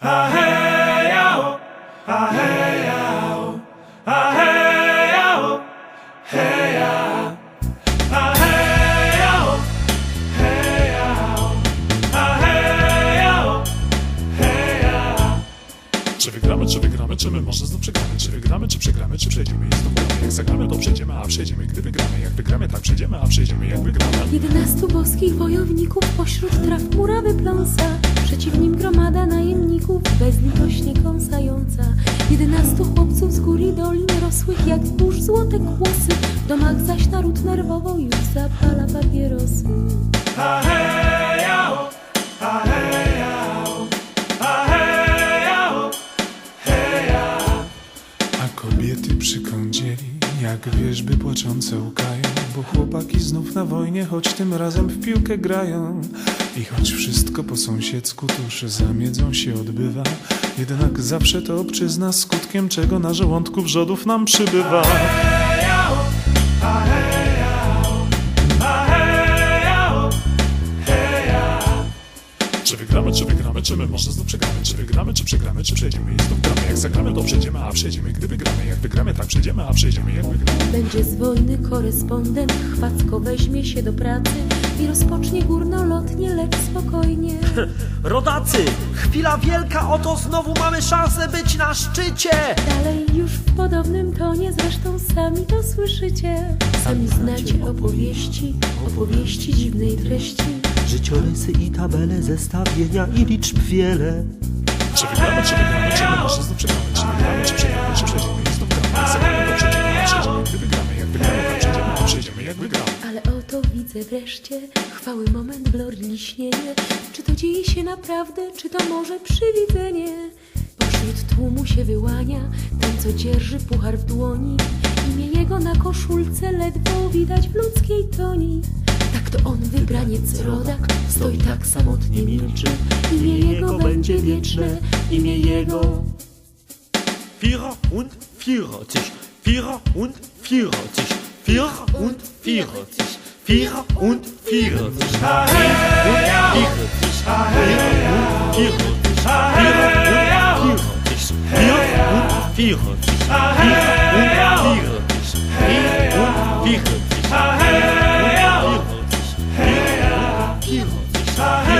Czy wygramy, czy wygramy, czy my może znów przegramy? Czy wygramy, czy przegramy, czy przejdziemy? I znów gramy? Jak zagramy, to przejdziemy, a przejdziemy, gdy wygramy. Jak wygramy, tak przejdziemy, a przejdziemy, jak wygramy. Jedenastu boskich wojowników pośród traw murawy pląsa. Przeciw nim gromada najemników bezlitośnie kąsająca. Jedenastu chłopców z gór i dolin rosłych jak burz złote kłosy. W domach zaś naród nerwowo już zapala papierosy. A kobiety przy kądzieli, jak wierzby płaczące łkają, bo chłopaki znów na wojnie, choć tym razem w piłkę grają. I choć wszystko po sąsiedzku tuż zamiedzą się odbywa, jednak zawsze to obczyzna skutkiem czego na żołądku wrzodów nam przybywa. Czy wygramy, czy wygramy, czy my może znów przegramy? Czy wygramy, czy przegramy, czy przejdziemy i znów gramy? Jak zagramy, to przejdziemy, a przejdziemy, gdy wygramy. Jak wygramy, tak przejdziemy, a przejdziemy, jak wygramy. Będzie z wojny korespondent, chwacko weźmie się do pracy I rozpocznie górnolotnie, lecz spokojnie Rodacy, chwila wielka, oto znowu mamy szansę być na szczycie! Dalej już w podobnym tonie, zresztą sami to słyszycie. Sami znacie opowieści, opowieści dziwnej treści. Życiorysy i tabele, zestawienia i liczb wiele. Czy wygramy, czy wygramy, czy my może znów przegramy? Czy wygramy, czy przegramy, czy przejdziemy i znów gramy? Jak zagramy, to przejdziemy, gdy wygramy. Jak wygramy, tak przejdziemy, a przejdziemy, jak wygramy. Ale oto widzę wreszcie chwały moment glorii liśnienie. Czy to dzieje się naprawdę, czy to może przywidzenie? Pośród tłumu się wyłania ten, co dzierży puchar w dłoni. Imię jego na koszulce ledwo widać w ludzkiej toni. Tak to on, wybraniec rodak, stoi tak samotnie milczy. Imię jego będzie wieczne, imię jego. Vierer und vierzig, Vierer und vierzig, Vierer und vierzig, Vierer und vierzig, Vierer und vierzig, Vierer und vierzig, Vierer und vierzig, Vierer und vierzig, Vierer und I